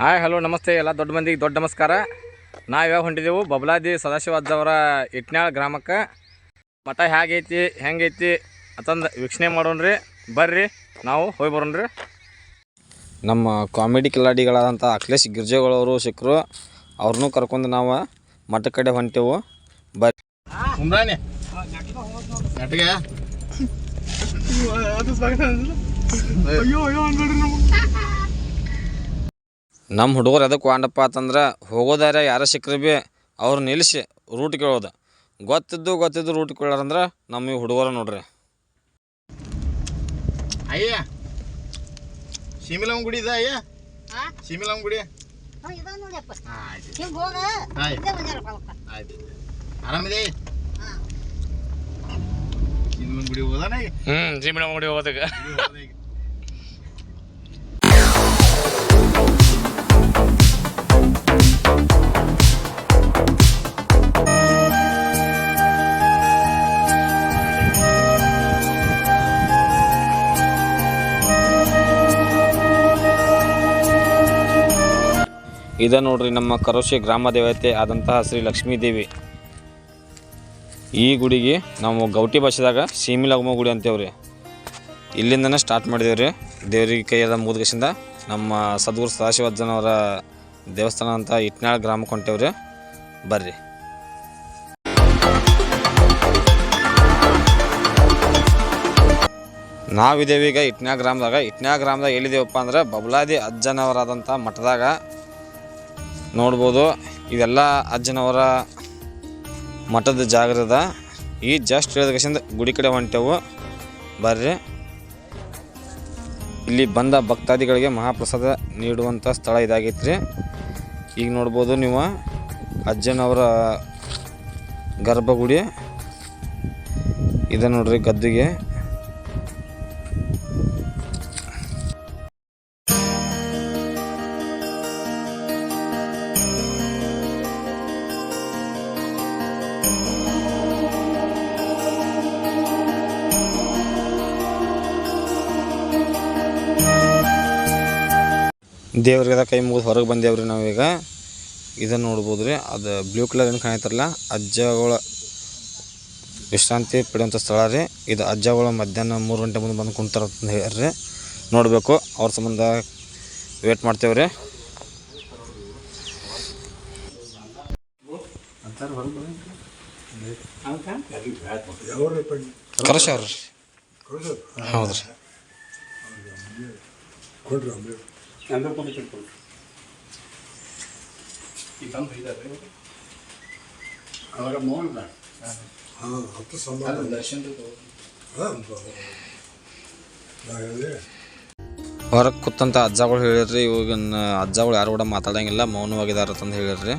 Hi hello ನಮಸ್ತೆ. ಎಲ್ಲ ದೊಡ್ಡ ಮಂದಿಗೆ ದೊಡ್ಡ ನಮಸ್ಕಾರ. ನಾವು ಯಾವ ಹೊಂಟಿದ್ದೆವು ಬಬಲಾದಿ ಸದಾಶಿವಾದವರ ಇಟ್ನಾಳ್ ಗ್ರಾಮಕ್ಕೆ. ಮಠ ಹೇಗೈತಿ ಹೆಂಗೈತಿ ಅಂತಂದು ವೀಕ್ಷಣೆ ಮಾಡೋಣ್ರಿ. ಬರ್ರಿ ನಾವು ಹೋಗಿ ಬರೋಣ್ರಿ. ನಮ್ಮ ಕಾಮಿಡಿ ಕಿಲಾಡಿಗಳಾದಂಥ ಅಖಿಲೇಶ್ ಗಿರ್ಜೆಗಳವರು ಸಿಕ್ಕರು ಅವ್ರನ್ನೂ ಕರ್ಕೊಂಡು ನಾವು ಮಠ ಕಡೆ ಹೊಂಟೆವು? ಬರ್ರಿ ಉಮ್ರಾನೆ ನೆಟ್ಗೆ. ನಮ್ಮ ಹುಡುಗರು ಎದಕ್ಕೆ ವಾಂಡಪ್ಪ ಅಂತಂದ್ರೆ ಹೋಗೋದಾರ ಯಾರ ಸಿಕ್ಕರು ಭೀ ಅವ್ರು ನಿಲ್ಲಿಸಿ ರೂಟ್ ಕೇಳೋದು. ಗೊತ್ತಿದ್ದು ಗೊತ್ತಿದ್ದು ರೂಟ್ ಕೇಳಾರಂದ್ರೆ ನಮ್ಮ ಈ ಹುಡುಗರು ನೋಡ್ರಿ. ಅಯ್ಯ ಸೀಮಿಲಮ್ಮ ಗುಡಿ ಇದೆ ಅಯ್ಯ? ಹಾ? ಸೀಮಿಲಮ್ಮ ಗುಡಿ ಹಿಂಗ್ ಹೋಗ ಆರಾಮಿದೆ? ಹಾ. ಸೀಮಿಲಮ್ಮ ಗುಡಿ ಹೋದಾನ ಹ್ಞೂ ಗುಡಿ ಹೋದ ಇದ ನೋಡ್ರಿ ನಮ್ಮ ಕರೋಶಿ ಗ್ರಾಮ ದೇವತೆ ಆದಂತಹ ಶ್ರೀ ಲಕ್ಷ್ಮೀ ದೇವಿ. ಈ ಗುಡಿಗೆ ನಾವು ಗೌಟಿ ಭಾಷೆದಾಗ ಸೀಮಿಲಗಮ ಗುಡಿ ಅಂತೇವ್ರಿ. ಇಲ್ಲಿಂದನೇ ಸ್ಟಾರ್ಟ್ ಮಾಡಿದೇವ್ರಿ. ದೇವ್ರಿಗೆ ಕೈಯಾದ ಮುಗಿಸಿಂದ ನಮ್ಮ ಸದ್ಗುರು ಸದಾಶಿವಜ್ಜನವರ ದೇವಸ್ಥಾನ ಅಂತ ಇಟ್ನಾಳ್ ಗ್ರಾಮಕ್ಕೆ ಹೊಂಟೇವ್ರಿ ಬರ್ರಿ. ನಾವಿದ್ದೇವೆ ಈಗ ಇಟ್ನ್ಯಾ ಗ್ರಾಮದಾಗ. ಇಟ್ನ್ಯಾ ಗ್ರಾಮದಾಗ ಎಲ್ಲಿದ್ದೇವಪ್ಪ ಅಂದ್ರೆ ಬಬಲಾದಿ ಅಜ್ಜನವರಾದಂಥ ಮಠದಾಗ ನೋಡ್ಬೋದು. ಇವೆಲ್ಲ ಅಜ್ಜನವರ ಮಠದ ಜಾಗರದ ಈ ಜಸ್ಟ್ ಹೇಳಿದ ಗುಡಿ ಕಡೆ ಹೊಂಟೆವು. ಬರ್ರಿ. ಇಲ್ಲಿ ಬಂದ ಭಕ್ತಾದಿಗಳಿಗೆ ಮಹಾಪ್ರಸಾದ ನೀಡುವಂಥ ಸ್ಥಳ ಇದಾಗೈತ್ರಿ. ಈಗ ನೋಡ್ಬೋದು ನೀವು ಅಜ್ಜನವರ ಗರ್ಭಗುಡಿ. ಇದೆ ನೋಡ್ರಿ ಗದ್ದುಗೆ. ದೇವ್ರಿಗೆ ಕೈ ಮುಗಿದು ಹೊರಗೆ ಬಂದೇವ್ರಿ ನಾವೀಗ. ಇದನ್ನು ನೋಡ್ಬೋದು ರೀ ಅದು ಬ್ಲೂ ಕಲರ್ ಏನು ಕಾಣ್ತಾರಲ್ಲ ಅಜ್ಜಗಳ ವಿಶ್ರಾಂತಿ ಪಡೆಯುವಂಥ ಸ್ಥಳ ರೀ. ಇದು ಅಜ್ಜಗಳು ಮಧ್ಯಾಹ್ನ ಮೂರು ಗಂಟೆ ಮುಂದೆ ಬಂದು ಕುಂತಾರ ಅಂತ ಹೇಳ್ರಿ. ನೋಡಬೇಕು, ಅವ್ರ ಸಂಬಂಧ ವೇಟ್ ಮಾಡ್ತೇವೆ ರೀ ಕರಶ ಅವ್ರಿ ಹೌದು ರೀ ಅವಾಗ ಮೌನ ಹೊರಗೆ ಕೂತಂತ ಅಜ್ಜಗಳು ಹೇಳಿರ್ರಿ ಇವಾಗಿನ ಅಜ್ಜಗಳು ಯಾರು ಕೂಡ ಮಾತಾಡಂಗಿಲ್ಲ ಮೌನವಾಗಿದ್ದಾರೆ ಅಂತಂದು ಹೇಳಿರ್ರಿ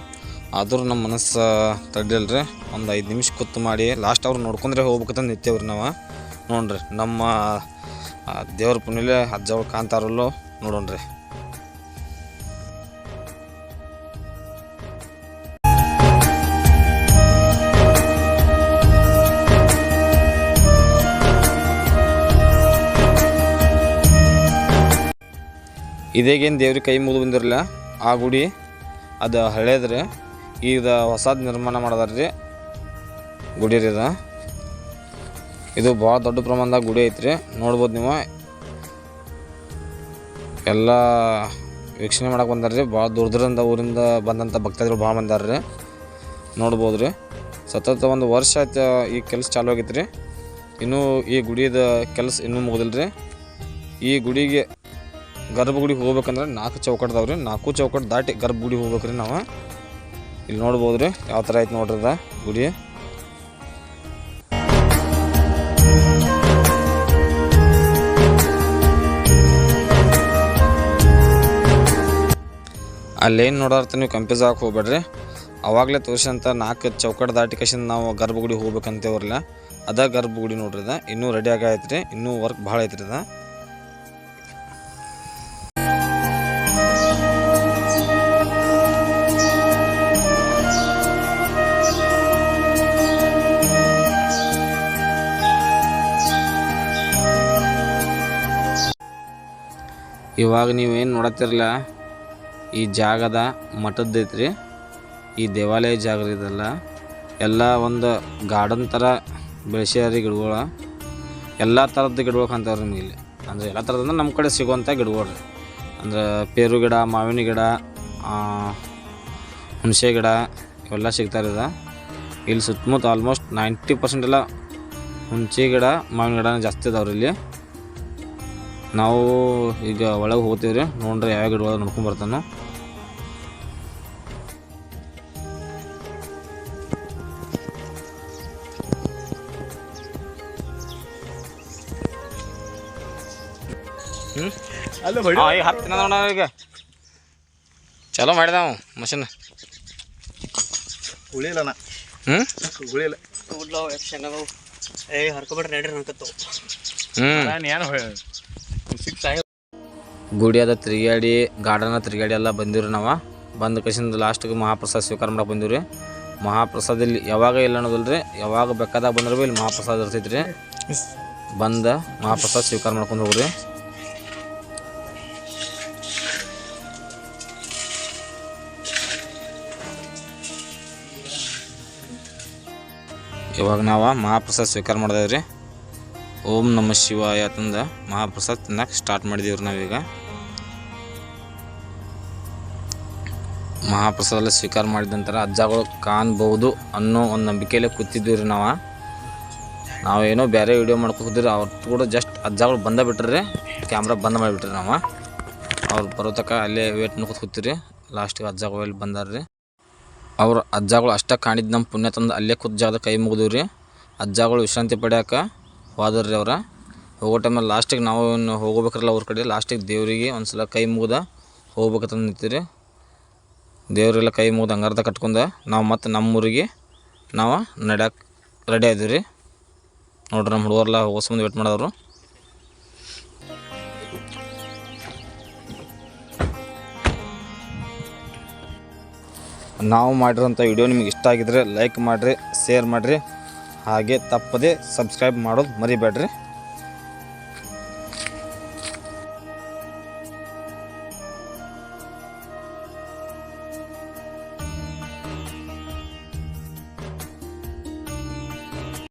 ಆದರೂ ನಮ್ಮ ಮನಸ್ಸು ತಡ್ಡಿಲ್ರಿ ಒಂದು ಐದು ನಿಮಿಷ ಕೂತು ಮಾಡಿ ಲಾಸ್ಟ್ ಅವ್ರು ನೋಡ್ಕೊಂಡ್ರೆ ಹೋಗ್ಬೇಕಂತ ನಿಂತೇವ್ರಿ ನಾವು. ನೋಡ್ರಿ ನಮ್ಮ ದೇವ್ರ ಪುಣ್ಯಲೆ ಅಜ್ಜಗಳು ಕಾಣ್ತಾರಲ್ಲೋ ನೋಡೋಣ್ರಿ. ಇದೇಗೇನು ದೇವ್ರಿಗೆ ಕೈ ಮುಗಿದು ಬಂದಿರಲಿಲ್ಲ. ಆ ಗುಡಿ ಅದು ಹಳೇದ್ರಿ. ಈಗ ಹೊಸದ ನಿರ್ಮಾಣ ಮಾಡದಾರ್ರಿ. ಗುಡಿ ರೀ ಇದು. ಇದು ಭಾಳ ದೊಡ್ಡ ಪ್ರಮಾಣದಾಗ ಗುಡಿ ಐತ್ರಿ. ನೋಡ್ಬೋದು ನೀವು. ಎಲ್ಲ ವೀಕ್ಷಣೆ ಮಾಡಕ್ಕೆ ರೀ ಭಾಳ ದೂರ ದೂರದಿಂದ ಊರಿಂದ ಬಂದಂಥ ಭಕ್ತಾದಿಗಳು ಭಾಳ ಬಂದಾರ್ರಿ ನೋಡ್ಬೋದು ರೀ ಸತತ ಒಂದು ವರ್ಷ ಆಯ್ತು ಈ ಕೆಲಸ ಚಾಲು ಆಗೈತೆ ರೀ ಇನ್ನೂ ಈ ಗುಡಿದ ಕೆಲಸ ಇನ್ನೂ ಮುಗಿದಿಲ್ಲ ರೀ ಈ ಗುಡಿಗೆ ಗರ್ಭಗುಡಿಗೆ ಹೋಗ್ಬೇಕಂದ್ರೆ ನಾಲ್ಕು ಚೌಕಟ್ದಾವ ರೀ ನಾಲ್ಕು ಚೌಕಟ್ ದಾಟಿ ಗರ್ಭಗುಡಿ ಹೋಗ್ಬೇಕ್ರಿ ನಾವು. ಇಲ್ಲಿ ನೋಡ್ಬೋದು ರೀ ಯಾವ ಥರ ಐತೆ ನೋಡ್ರದ ಗುಡಿ. ಅಲ್ಲೇನು ನೋಡಾರ್ತ ನೀವು ಕಂಪ್ಯೂಸ್ ಆಗಕ್ಕೆ ಹೋಗ್ಬೇಡ್ರಿ. ಅವಾಗಲೇ ತೋರಿಸಂತ ನಾಲ್ಕು ಚೌಕಟ್ ದಾಟಿ ಕಶಿಂದ ನಾವು ಗರ್ಭಗುಡಿ ಹೋಗ್ಬೇಕಂತೇವ್ರಲ್ಲ, ಅದ ಗರ್ಭಗುಡಿ ನೋಡ್ರಿ ಅದ. ಇನ್ನೂ ರೆಡಿ ಆಗೈತ್ರಿ ಇನ್ನೂ ವರ್ಕ್ ಭಾಳ ಐತ್ರಿ ಅದ. ಇವಾಗ ನೀವೇನು ನೋಡತ್ತಿರಲ್ಲ, ಈ ಜಾಗದ ಮಠದ್ದೈತ್ರಿ ಈ ದೇವಾಲಯ ಜಾಗ ಇದೆಲ್ಲ. ಎಲ್ಲ ಒಂದು ಗಾರ್ಡನ್ ಥರ ಬೆಳೆಸ್ಯಾರಿ ಗಿಡಗಳು. ಎಲ್ಲ ಥರದ ಗಿಡಗಳು ಕಾಣ್ತಾವ್ರಿ ನಿಮಗೆ ಇಲ್ಲಿ. ಅಂದರೆ ಎಲ್ಲ ಥರದಂದ್ರೆ ನಮ್ಮ ಕಡೆ ಸಿಗುವಂಥ ಗಿಡಗಳು ರೀ. ಅಂದ್ರೆ ಪೇರು ಗಿಡ, ಮಾವಿನ ಗಿಡ ಹುಣಸೆ ಗಿಡ ಇವೆಲ್ಲ ಸಿಗ್ತಾರೆ ಇದು. ಇಲ್ಲಿ ಸುತ್ತಮುತ್ತ ಆಲ್ಮೋಸ್ಟ್ ನೈಂಟಿ ಪರ್ಸೆಂಟ್ ಎಲ್ಲ ಹುಣಸೆ ಗಿಡ, ಮಾವಿನ ಗಿಡ ಜಾಸ್ತಿ ಇದಾವ್ರಿ ಇಲ್ಲಿ. ನಾವು ಈಗ ಒಳಗೆ ಹೋಗ್ತೀವಿ ರೀ ನೋಡ್ರಿ ಯಾವ ಗಿಡಗಳು ನೋಡ್ಕೊಂಡ್ ಬರ್ತಾನೆ. ಹ್ಞೂ ಅಲ್ಲ ಹೊಡಿ. ಹಾಂ ಈಗ ಹತ್ತಿನ ನೋಡ ಈಗ. ಚಲೋ ಮಾಡಿದ ಮಷಿನ್. ಹ್ಮ್? ಹ್ಞೂ ಉಳಿಲ ಏ ಹರ್ಕೊಬೇಡ್ರಿ ನಡ್ರಿ ಹ್ಞೂ ನಾನು ಏನು ಗುಡಿ ಅದ ತಿರುಗಾಡಿ ಗಾರ್ಡನ್ ತಿರುಗಾಡಿ ಎಲ್ಲ ಬಂದಿವ್ರಿ ನಾವು. ಬಂದ ಕಸಿಂದ ಲಾಸ್ಟ್ಗೆ ಮಹಾಪ್ರಸಾದ ಸ್ವೀಕಾರ ಮಾಡಕ್ಕೆ ಬಂದಿವ್ರಿ. ಮಹಾಪ್ರಸಾದ ಇಲ್ಲಿ ಯಾವಾಗ ಇಲ್ಲ ಅನ್ನೋದಿಲ್ಲ ಯಾವಾಗ ಬೇಕಾದಾಗ ಬಂದ್ರೆ ಇಲ್ಲಿ ಮಹಾಪ್ರಸಾದ ಇರ್ತೈತೆ ರೀ ಬಂದ ಮಹಾಪ್ರಸಾದ ಸ್ವೀಕಾರ ಮಾಡ್ಕೊಂಡು ಹೋಗ್ರಿ. ಇವಾಗ ನಾವು ಮಹಾಪ್ರಸಾದ ಸ್ವೀಕಾರ ಮಾಡಿದೇವ್ರಿ ಓಂ ನಮ ಶಿವಾಯ ತಂದ ಮಹಾಪ್ರಸಾದ್ ತಿನ್ನಕ್ಕೆ ಸ್ಟಾರ್ಟ್ ಮಾಡಿದೀವ್ರಿ ನಾವೀಗ. ಮಹಾಪ್ರಸಾದ ಸ್ವೀಕಾರ ಮಾಡಿದ ನಂತರ ಅಜ್ಜಗಳು ಕಾಣ್ಬೋದು ಅನ್ನೋ ಒಂದು ನಂಬಿಕೆಯಲ್ಲೇ ಕೂತಿದ್ವಿ ರೀ ನಾವು. ನಾವೇನೋ ಬೇರೆ ವಿಡಿಯೋ ಮಾಡ್ಕೊತಿದ್ರಿ ಅವ್ರು ಕೂಡ ಜಸ್ಟ್ ಅಜ್ಜಗಳು ಬಂದ ಬಿಟ್ರಿ ಕ್ಯಾಮ್ರಾ ಬಂದ್ ಮಾಡಿಬಿಟ್ರಿ ನಾವು. ಅವ್ರು ಬರೋ ತನಕ ಅಲ್ಲೇ ವೇಟ್ ಮಾಡ್ಕೊತ ಕೂತಿರಿ ಲಾಸ್ಟಿಗೆ ಅಜ್ಜಗಳು ಬಂದಾರ್ರಿ. ಅವ್ರ ಅಜ್ಜಗಳು ಅಷ್ಟೇ ಕಾಣಿದ್ದು ನಮ್ಮ ಪುಣ್ಯ ತಂದು ಅಲ್ಲೇ ಕೂತ್ ಜಾಗದ ಕೈ ರೀ ಅಜ್ಜಗಳು ವಿಶ್ರಾಂತಿ ಪಡ್ಯಾಕ ಹೋದ್ರಿ ಅವ್ರು. ಹೋಗೋ ಟೈಮಲ್ಲಿ ಲಾಸ್ಟಿಗೆ ನಾವು ಇನ್ನು ಹೋಗ್ಬೇಕ್ರಲ್ಲ ಅವ್ರ ಕಡೆ ಲಾಸ್ಟಿಗೆ ದೇವರಿಗೆ ಒಂದು ಸಲ ಕೈ ಮುಗ್ದ ಹೋಗ್ಬೇಕಂತ ನಿಂತೀರಿ ದೇವರೆಲ್ಲ ಕೈ ಮುಗ್ದು ಹಂಗಾರ್ದ ಕಟ್ಕೊಂಡ ನಾವು ಮತ್ತೆ ನಮ್ಮೂರಿಗೆ ನಾವು ನಡ್ಯಾಕೆ ರೆಡಿ ಆದೀವಿ ರೀ ನೋಡ್ರಿ ನಮ್ಮ ಹುಡುಗರೆಲ್ಲ ಹೋಗೋ ಮುಂದೆ ವೇಟ್ ಮಾಡೋರು ನಾವು ಮಾಡಿರೋಂಥ ವಿಡಿಯೋ ನಿಮಗೆ ಇಷ್ಟ ಆಗಿದ್ರೆ ಲೈಕ್ ಮಾಡಿರಿ ಶೇರ್ ಮಾಡಿರಿ. ಹಾಗೆ ತಪ್ಪದೆ ಸಬ್ಸ್ಕ್ರೈಬ್ ಮಾಡೋದು ಮರಿಬೇಡ್ರಿ.